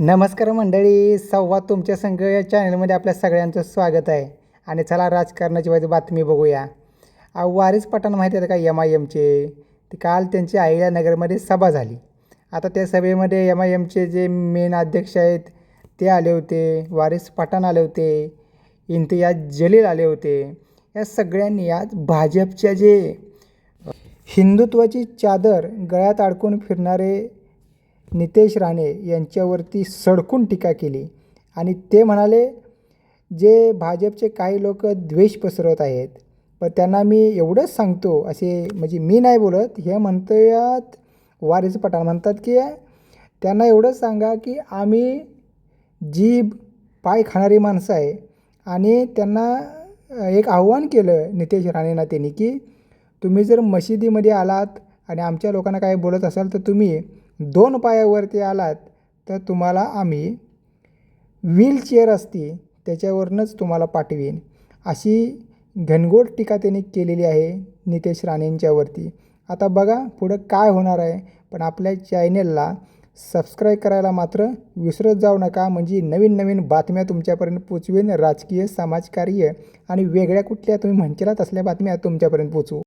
नमस्कार मंडळी संवाद तुमच्या संघ या चॅनलमध्ये आपल्या सगळ्यांचं स्वागत आहे. आणि चला राजकारणाची वाईट बातमी बघूया. अहो, वारीस पठाण माहिती आहे का एम आय एमचे ते काल त्यांची अहिल्यानगरमध्ये सभा झाली. आता त्या सभेमध्ये एम आय एमचे जे मेन अध्यक्ष आहेत ते आले होते. वारिस पठाण आले होते. इम्तियाज जलील आले होते. या सगळ्यांनी आज भाजपच्या जे हिंदुत्वाची चादर गळ्यात अडकून फिरणारे नितेश राणे यांच्यावरती सडकून टीका केली. आणि ते म्हणाले जे भाजपचे काही लोक द्वेष पसरवत आहेत पण त्यांना मी एवढंच सांगतो असे म्हणजे मी नाही बोलत हे म्हणतोयात वारिस पठाण म्हणतात की त्यांना एवढंच सांगा की आम्ही जीभ पाय खाणारी माणसं आहे. आणि त्यांना एक आव्हान केलं नितेश राणेंना त्यांनी की तुम्ही जर मशिदीमध्ये आलात आणि आमच्या लोकांना काय बोलत असाल तर तुम्ही दोन पायावरती आलात तर तुम्हाला आम्ही व्हीलचेअर असती त्याच्यावरूनच तुम्हाला पाठवीन. अशी घनघोट टीका त्यांनी केलेली आहे नितेश राणेंच्यावरती आता बघा पुढं काय होणार आहे पण आपल्या चॅनेलला सबस्क्राईब करायला मात्र विसरत जाऊ नका म्हणजे नवीन नवीन बातम्या तुमच्यापर्यंत पोचवेन. राजकीय समाजकार्य आणि वेगळ्या कुठल्या तुम्ही म्हणशीला असल्या बातम्या तुमच्यापर्यंत पोचवू.